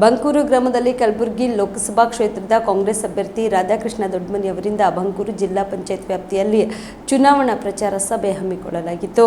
ಬಂಕೂರು ಗ್ರಾಮದಲ್ಲಿ ಕಲಬುರಗಿ ಲೋಕಸಭಾ ಕ್ಷೇತ್ರದ ಕಾಂಗ್ರೆಸ್ ಅಭ್ಯರ್ಥಿ ರಾಧಾಕೃಷ್ಣ ದೊಡ್ಮನಿ ಅವರಿಂದ ಬಂಕೂರು ಜಿಲ್ಲಾ ಪಂಚಾಯತ್ ವ್ಯಾಪ್ತಿಯಲ್ಲಿ ಚುನಾವಣಾ ಪ್ರಚಾರ ಸಭೆ ಹಮ್ಮಿಕೊಳ್ಳಲಾಗಿತ್ತು.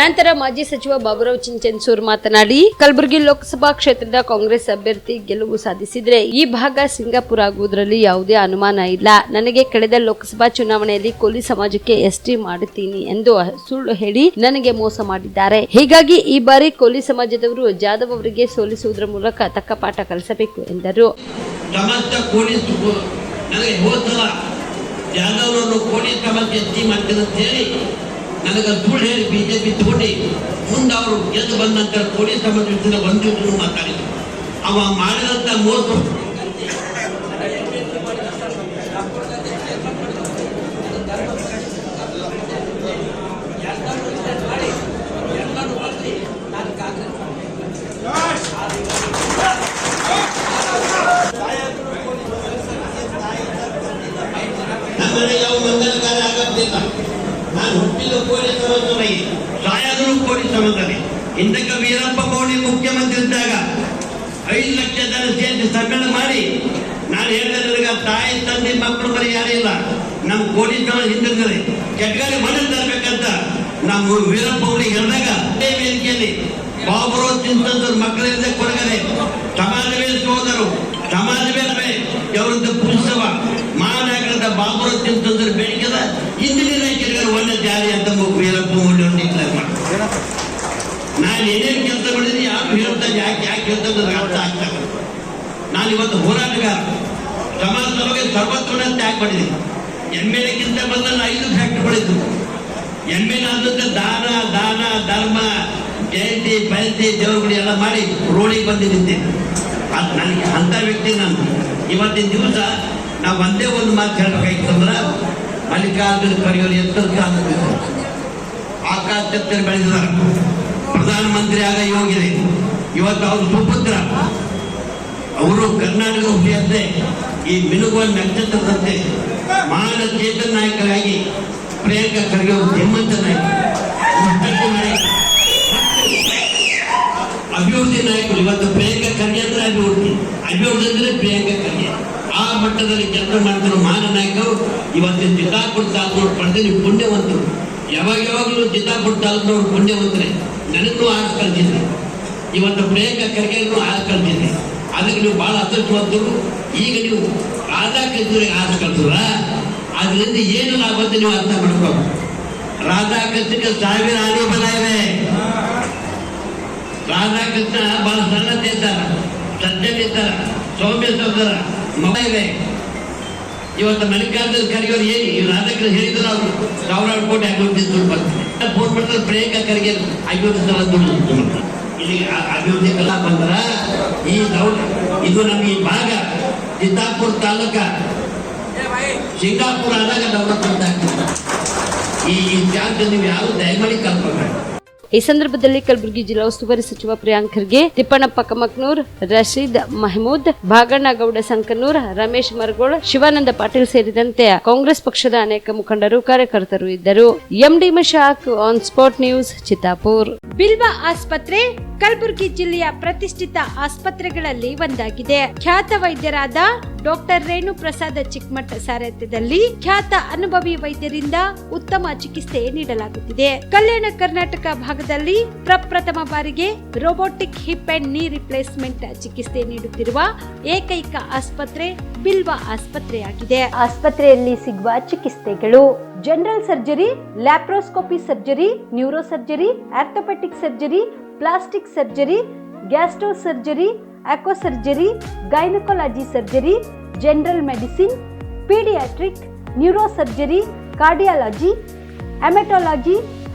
ನಂತರ ಮಾಜಿ ಸಚಿವ ಬಾಬುರಾವ್ ಚಿಂಚನ್ಸೂರ್ ಮಾತನಾಡಿ, ಕಲಬುರಗಿ ಲೋಕಸಭಾ ಕ್ಷೇತ್ರದ ಕಾಂಗ್ರೆಸ್ ಅಭ್ಯರ್ಥಿ ಗೆಲುವು ಸಾಧಿಸಿದ್ರೆ ಈ ಭಾಗ ಸಿಂಗಾಪುರ ಆಗುವುದರಲ್ಲಿ ಯಾವುದೇ ಅನುಮಾನ ಇಲ್ಲ. ನನಗೆ ಕಳೆದ ಲೋಕಸಭಾ ಚುನಾವಣೆಯಲ್ಲಿ ಕೋಲಿ ಸಮಾಜಕ್ಕೆ ಎಸ್ಟಿ ಮಾಡುತ್ತೀನಿ ಎಂದು ಸುಳ್ಳು ಹೇಳಿ ನನಗೆ ಮೋಸ ಮಾಡಿದ್ದಾರೆ. ಹೀಗಾಗಿ ಈ ಬಾರಿ ಕೋಲಿ ಸಮಾಜದವರು ಜಾಧವ್ ಅವರಿಗೆ ಸೋಲಿಸುವುದರ ಮೂಲಕ ತಕ್ಕ ಪಾಠ ಕಲಿಸಬೇಕು ಎಂದರು. ಯಾದವ್ರನ್ನು ಪೊಲೀಸ್ ಸಮಸ್ಯೆ ಎತ್ತಿ ಮಾಡ್ತೀನಿ ಅಂತ ಹೇಳಿ ನನಗೆ ಸುಳ್ಳು ಹೇಳಿ ಬಿಜೆಪಿ ತಗೊಂಡು ಮುಂದೆ ಅವರು ಗೆದ್ದು ಬಂದ ನಂತರ ಪೊಲೀಸ್ ಸಮಾಜ ವಿರುದ್ಧ ಬಂದಿದ್ದು ಮಾತಾಡಿದ್ರು. ಅವ ಮಾಡಿದಂತ ಮೋಸ. ಕಾರ್ಯ ಆಗತ್ತಿಲ್ಲ ನಾನು ಹುಟ್ಟಿದ ಕೋಳಿ ಸಮಾಜದಲ್ಲಿ ಸಾಯಾದರೂ ಕೋಳಿ ಸಮಾಜದಲ್ಲಿ ಇಂದಕ ವೀರಪ್ಪ ಮೋಡಿ ಮುಖ್ಯಮಂತ್ರಿ ಇದ್ದಾಗ ಐದು ಲಕ್ಷ ಜನ ಸೇರಿಸಿ ಸಮ್ಮೇಳನ ಮಾಡಿ, ನಾನು ಹೇಳಿದೆ ತಾಯಿ, ತಂದೆ, ಮಕ್ಕಳು ಬರೀ ಯಾರೇ ಇಲ್ಲ. ನಮ್ಮ ಕೋಳಿ ಸಮಾಜ ಹಿಂದಿರ್ತದೆ ಕೆಟ್ಟಗಾರಿ ಮನೆ ತರಬೇಕಂತ ನಮ್ಮ ವೀರಪ್ಪ ಅವರಿಗೆ ಹೇಳಿದಾಗ ವೇದಿಕೆಯಲ್ಲಿ ಬಾಬರು ತಿಂತಂದ್ರು ಮಕ್ಕಳಿಂದ ಕೊಡಗರೆ ಸಮಾಜವೇ ಸೋದರು ಸಮಾಜವೇ ಅವರದ್ದು ಪುಸ್ತವ ಮಹಾನಾಯಕರಾದ ತಿಂತಂದ್ರೆ ಚಿಂತಂದ್ರ ಇಂದಿನ ನಾಯಕರಿಗೆ ಒಳ್ಳೆ ಜಾರಿ ಅಂತ ವೀರಪ್ಪ ಮೋಡಿ ಅವರು ಡಿಕ್ಲೇರ್ ನಾನು ಏನೇನು ಕೆಲಸ ಮಾಡಿದ್ರೆ ಯಾರು ಹೇಳ್ತಾ ಯಾಕೆ ಯಾಕೆ ಹೇಳ್ತಾ ನನಗೆ ಅರ್ಥ ಆಗ್ತದೆ ನಾನು ಇವತ್ತು ಹೋರಾಟಗಾರ. ಸಮಾಜ ಸಭೆಗೆ ಸರ್ವತ್ರ ತ್ಯಾಗ ಮಾಡಿದ್ದೀನಿ ಎಂ ಎಲ್ ಎಕ್ಕಿಂತ ಬಂದ ಐದು ಫ್ಯಾಕ್ಟ್ರಿಗಳಿದ್ದು ಎಂ ಎಲ್ ಅಂದ್ರೆ ದಾನ ದಾನ, ಧರ್ಮ, ಜಯಂತಿ ಪಯಂತಿ ದೇವರುಗಳು ಎಲ್ಲ ಮಾಡಿ ರೋಡಿಗೆ ಬಂದು ನಿಂತಿದ್ದೆ ಅದು ನನಗೆ ಅಂಥ ವ್ಯಕ್ತಿ ನಾನು. ಇವತ್ತಿನ ದಿವಸ ನಾವು ಒಂದೇ ಒಂದು ಮಾತು ಹೇಳ್ಬೇಕಾಯ್ತಂದ್ರೆ ಮಲ್ಲಿಕಾರ್ಜುನ ಖರ್ಗೆ ಎಂತ ಸ್ಥಾನದಲ್ಲಿ ಆಕಾಶ ಚತ್ರ ಬೆಳೆದಿದ್ದಾರೆ. ಪ್ರಧಾನಮಂತ್ರಿ ಆಗ ಯೋಗಿದೆ ಇವತ್ತು ಅವರು ಸುಪುತ್ರ. ಅವರು ಕರ್ನಾಟಕ ಹುಲಿಯಂತೆ ಈ ಮಿನುಗುವ ನಕ್ಷತ್ರದಂತೆ ಮಾನ ಚೇತನ ನಾಯಕರಾಗಿ ಪ್ರಿಯಾಂಕಾ ಖರ್ಗೆ ಅವರು ಧೀಮಂತ ನಾಯಕ. ಅಭಿವೃದ್ಧಿ ನಾಯಕರು. ಇವತ್ತು ಪ್ರಿಯಾಂಕಾ ಖರ್ಗೆ ಅಂದ್ರೆ ಅಭಿವೃದ್ಧಿ. ಅಭಿವೃದ್ಧಿ ಅಂದ್ರೆ ಪ್ರಿಯಾಂಕಾ ಮಟ್ಟದಲ್ಲಿ ಕೆಲಸ ಮಾಡ್ತಿರೋ ಮಾನ ನಾಯಕರು ಇವತ್ತಿನ ಚಿತ್ತಾಪುರ ತಾಲೂಕಿನವ್ರು ಪಡೆದ ನೀವು ಪುಣ್ಯವಂತರು. ಯಾವಾಗ ಯಾವಾಗಲೂ ಚಿತ್ತಾಪುರ ತಾಲೂಕಿನವ್ರು ಪುಣ್ಯವಂತರೇ. ನನಗೂ ಆಸ್ ಕಲ್ತಿದ್ದೆ ಇವತ್ತು ಪ್ರೇಮ ಖರ್ಗೆಗೂ ಆಸ್ ಕಲ್ತಿದ್ದೆ ಅದಕ್ಕೆ ನೀವು ಬಹಳ ಅದೃಷ್ಟವಂತರು ಈಗ ನೀವು ರಾಧಾಕೃಷ್ಣರಿಗೆ ಆಸ್ ಕಲ್ತಲ್ಲ ಅದರಿಂದ ಏನು ಲಾಭ ಅಂತ ನೀವು ಅರ್ಥ ಮಾಡ್ಕೋ ರಾಧಾಕೃಷ್ಣಕ್ಕೆ ಸಾವಿರ ಆನೆ ಬಲ ರಾಜಾ ರಾಧಾಕೃಷ್ಣ ಬಹಳ ಸಣ್ಣ ಇದ್ದಾರ ಸಜ್ಜನಿದ್ದಾರ ಸೌಮ್ಯ ಸೋದರ ಇದೆ ಇವತ್ತು ಮಲ್ಲಿಕಾರ್ಜುನ್ ಖರ್ಗೆ ಏನು? ಈ ರಾಧಕರು ಹೇಳಿದ್ರು ಅವರು. ಸಾವಿರಾರು ಕೋಟಿ ಅಭಿವೃದ್ಧಿ ದುಡ್ಡು ಬರ್ತಾರೆ ಫೋನ್ ಮಾಡಿದ್ರೆ ಪ್ರಿಯಾಂಕಾ ಖರ್ಗೆ ಅಭಿವೃದ್ಧಿ ಸಲ ದುಡ್ಡು ಇಲ್ಲಿ ಅಭಿವೃದ್ಧಿ ಕಲಾ ಬಂದ್ರ ಈ ಇದು ನಮ್ಗೆ ಈ ಭಾಗ. ಸಿದ್ದಾಪುರ ತಾಲೂಕ. ಸಿಂಗಾಪುರ ಆದಾಗ ಡೆವಲಪ್ಮೆಂಟ್ ಆಗ್ತದೆ ಈ ಈ ಚಾರ್ಜ್ ನೀವು ಯಾರು ದಯಮಾಡಿ ಕಲ್ಪಬೇಕು ಈ ಸಂದರ್ಭದಲ್ಲಿ ಕಲಬುರಗಿ ಜಿಲ್ಲಾ ಉಸ್ತುವಾರಿ ಸಚಿವ ಪ್ರಿಯಾಂಕ್ ಖರ್ಗೆ, ತಿಪ್ಪಣ್ಣಪ್ಪ ಕಮಕ್ನೂರ್, ರಶೀದ್ ಮಹಮೂದ್ ಭಾಗಣ್ಣಗೌಡ ಸಂಕನೂರ್, ರಮೇಶ್ ಮರಗೋಳ್, ಶಿವಾನಂದ ಪಾಟೀಲ್ ಸೇರಿದಂತೆ ಕಾಂಗ್ರೆಸ್ ಪಕ್ಷದ ಅನೇಕ ಮುಖಂಡರು, ಕಾರ್ಯಕರ್ತರು ಇದ್ದರು. MD Mashak, on spot news, Chittapur. Bilva ಆಸ್ಪತ್ರೆ ಕಲಬುರಗಿ ಜಿಲ್ಲೆಯ ಪ್ರತಿಷ್ಠಿತ ಆಸ್ಪತ್ರೆಗಳಲ್ಲಿ ಒಂದಾಗಿದೆ. ಖ್ಯಾತ ವೈದ್ಯರಾದ ಡಾಕ್ಟರ್ ರೇಣು ಪ್ರಸಾದ ಚಿಕ್ಕಮಠ ಸಾರಥ್ಯದಲ್ಲಿ ಖ್ಯಾತ ಅನುಭವಿ ವೈದ್ಯರಿಂದ ಉತ್ತಮ ಚಿಕಿತ್ಸೆ ನೀಡಲಾಗುತ್ತಿದೆ. ಕಲ್ಯಾಣ ಕರ್ನಾಟಕ ಭಾಗದಲ್ಲಿ ಪ್ರಪ್ರಥಮ ಬಾರಿಗೆ robotic hip and knee replacement ಚಿಕಿತ್ಸೆ ನೀಡುತ್ತಿರುವ ಏಕೈಕ ಆಸ್ಪತ್ರೆ ಬಿಲ್ವ ಆಸ್ಪತ್ರೆಯಾಗಿದೆ. ಆಸ್ಪತ್ರೆಯಲ್ಲಿ ಸಿಗುವ ಚಿಕಿತ್ಸೆಗಳು general surgery laparoscopy surgery neuro surgery orthopaedic surgery plastic surgery gastro surgery एक्व surgery gynaecology surgery general medicine paediatric neuro surgery cardiology haematology